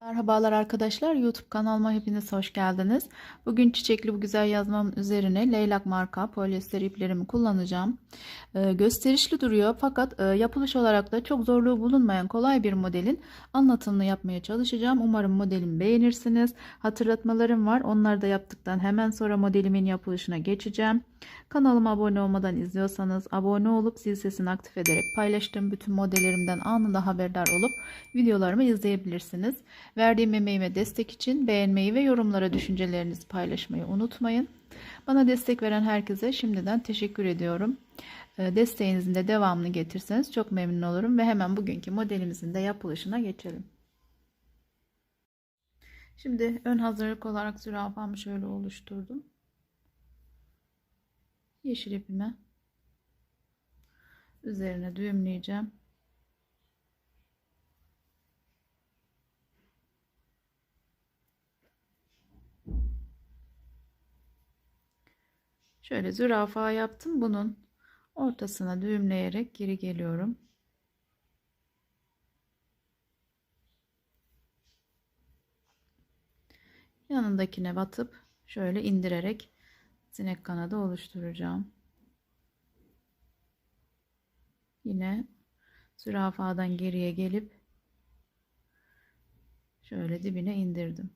Merhabalar arkadaşlar. YouTube kanalıma hepiniz hoş geldiniz. Bugün çiçekli bu güzel yazmamın üzerine leylak marka polyester iplerimi kullanacağım. Ee, gösterişli duruyor fakat e, yapılış olarak da çok zorluğu bulunmayan kolay bir modelin anlatımını yapmaya çalışacağım. Umarım modelimi beğenirsiniz. Hatırlatmalarım var. Onları da yaptıktan hemen sonra modelimin yapılışına geçeceğim. Kanalıma abone olmadan izliyorsanız abone olup zil sesini aktif ederek paylaştığım bütün modellerimden anında haberdar olup videolarımı izleyebilirsiniz. Verdiğim emeğime destek için beğenmeyi ve yorumlara düşüncelerinizi paylaşmayı unutmayın. Bana destek veren herkese şimdiden teşekkür ediyorum. Ee, Desteğinizin de devamını getirseniz çok memnun olurum ve hemen bugünkü modelimizin de yapılışına geçelim. Şimdi ön hazırlık olarak zürafamı şöyle oluşturdum. Yeşil ipime üzerine düğümleyeceğim. Şöyle zürafa yaptım. Bunun ortasına düğümleyerek geri geliyorum. Yanındakine batıp şöyle indirerek sinek kanadı oluşturacağım. Yine zürafadan geriye gelip şöyle dibine indirdim.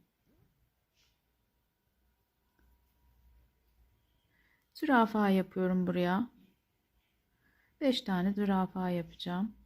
Zürafa yapıyorum buraya. 5 tane zürafa yapacağım.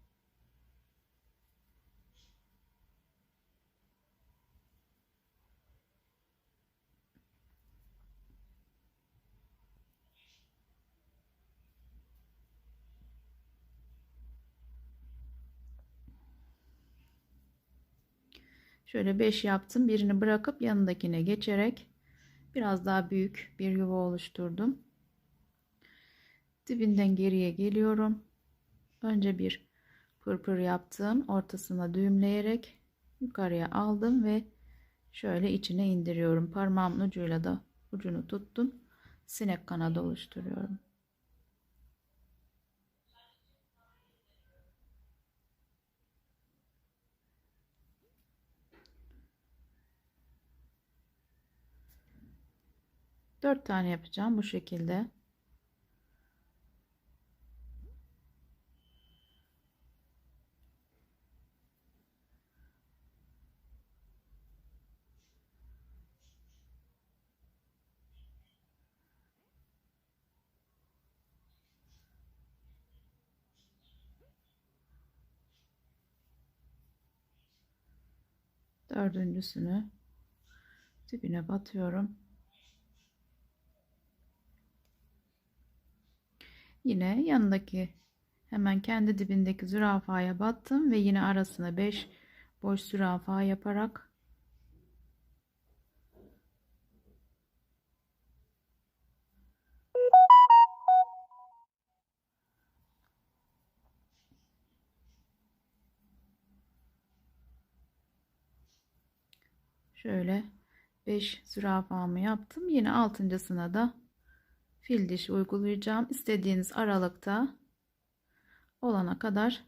Şöyle 5 yaptım. Birini bırakıp yanındakine geçerek biraz daha büyük bir yuva oluşturdum. Dibinden geriye geliyorum. Önce bir pırpır yaptım. Ortasına düğümleyerek yukarıya aldım ve şöyle içine indiriyorum. Parmağımın ucuyla da ucunu tuttum. Sinek kanadı oluşturuyorum. Dört tane yapacağım bu şekilde. Dördüncüsünü dibine batıyorum. Yine yanındaki hemen kendi dibindeki zürafaya battım ve yine arasına 5 boş zürafa yaparak şöyle 5 zürafamı yaptım. Yine altıncısına da fil dişi uygulayacağım. İstediğiniz aralıkta olana kadar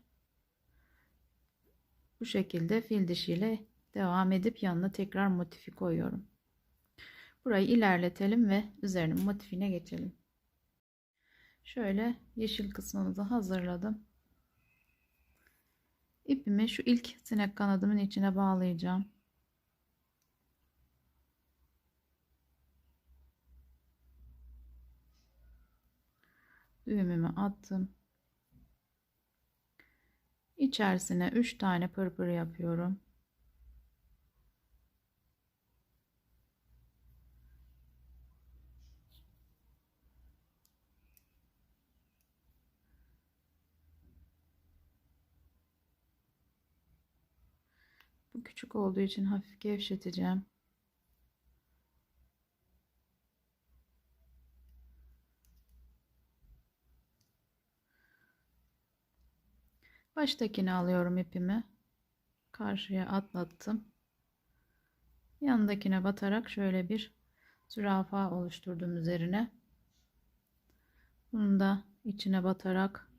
bu şekilde fil dişiyle devam edip yanına tekrar motifi koyuyorum. Burayı ilerletelim ve üzerinin motifine geçelim. Şöyle yeşil kısmımızı hazırladım. İpimi şu ilk sinek kanadımın içine bağlayacağım. Düğümümü attım. İçerisine 3 tane pırpır yapıyorum. Bu küçük olduğu için hafif gevşeteceğim. baştakini alıyorum ipimi. Karşıya atlattım. Yanındakine batarak şöyle bir zürafa oluşturdum üzerine. Bunu da içine batarak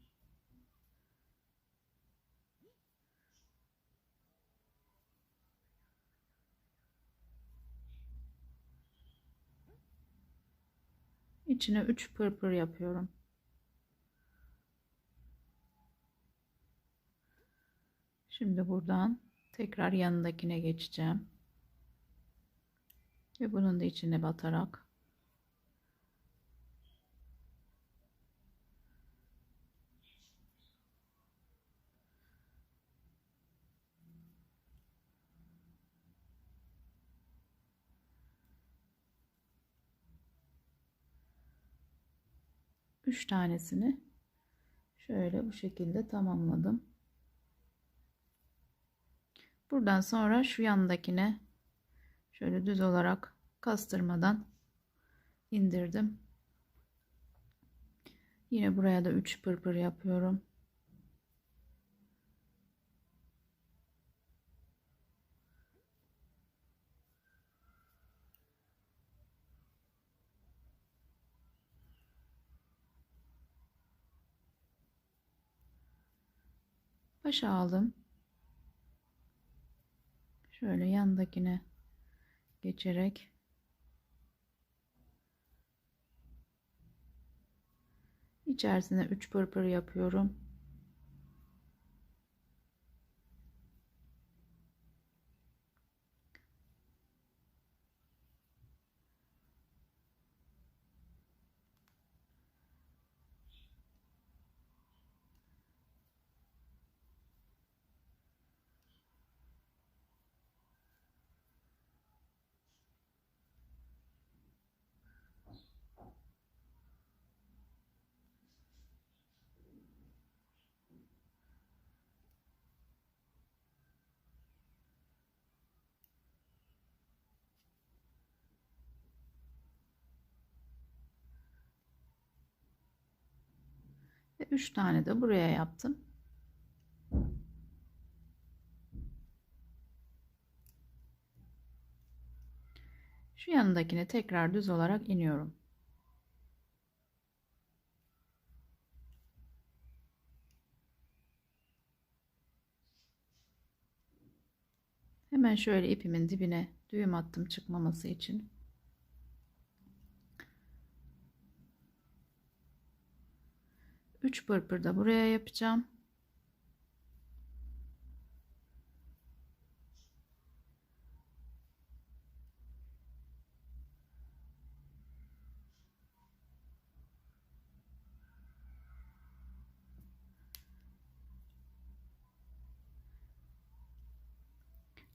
içine 3 pırpır yapıyorum. Şimdi buradan tekrar yanındakine geçeceğim. Ve bunun da içine batarak üç tanesini şöyle bu şekilde tamamladım. Buradan sonra şu yandakine şöyle düz olarak kastırmadan indirdim. Yine buraya da 3 pırpır yapıyorum. Başa aldım. Şöyle yandakine geçerek içerisine 3 pırpır yapıyorum. 3 tane de buraya yaptım. Şu yanındakine tekrar düz olarak iniyorum. Hemen şöyle ipimin dibine düğüm attım çıkmaması için. Üç pırpır da buraya yapacağım.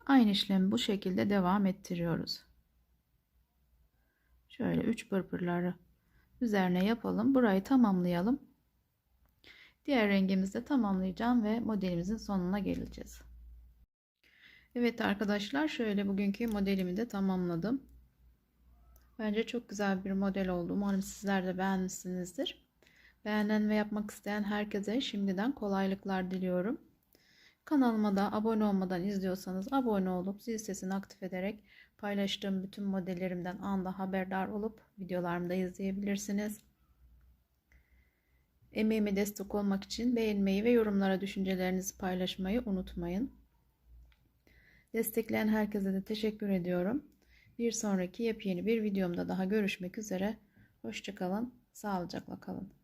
Aynı işlemi bu şekilde devam ettiriyoruz. Şöyle 3 pırpırları üzerine yapalım. Burayı tamamlayalım. Diğer rengimizi de tamamlayacağım ve modelimizin sonuna geleceğiz. Evet arkadaşlar şöyle bugünkü modelimi de tamamladım. Bence çok güzel bir model oldu. Umarım sizler de beğenmişsinizdir. Beğenen ve yapmak isteyen herkese şimdiden kolaylıklar diliyorum. Kanalıma da abone olmadan izliyorsanız abone olup zil sesini aktif ederek paylaştığım bütün modellerimden anda haberdar olup videolarımı da izleyebilirsiniz. Emeğime destek olmak için beğenmeyi ve yorumlara düşüncelerinizi paylaşmayı unutmayın. Destekleyen herkese de teşekkür ediyorum. Bir sonraki yepyeni bir videomda daha görüşmek üzere. Hoşçakalın, sağlıcakla kalın.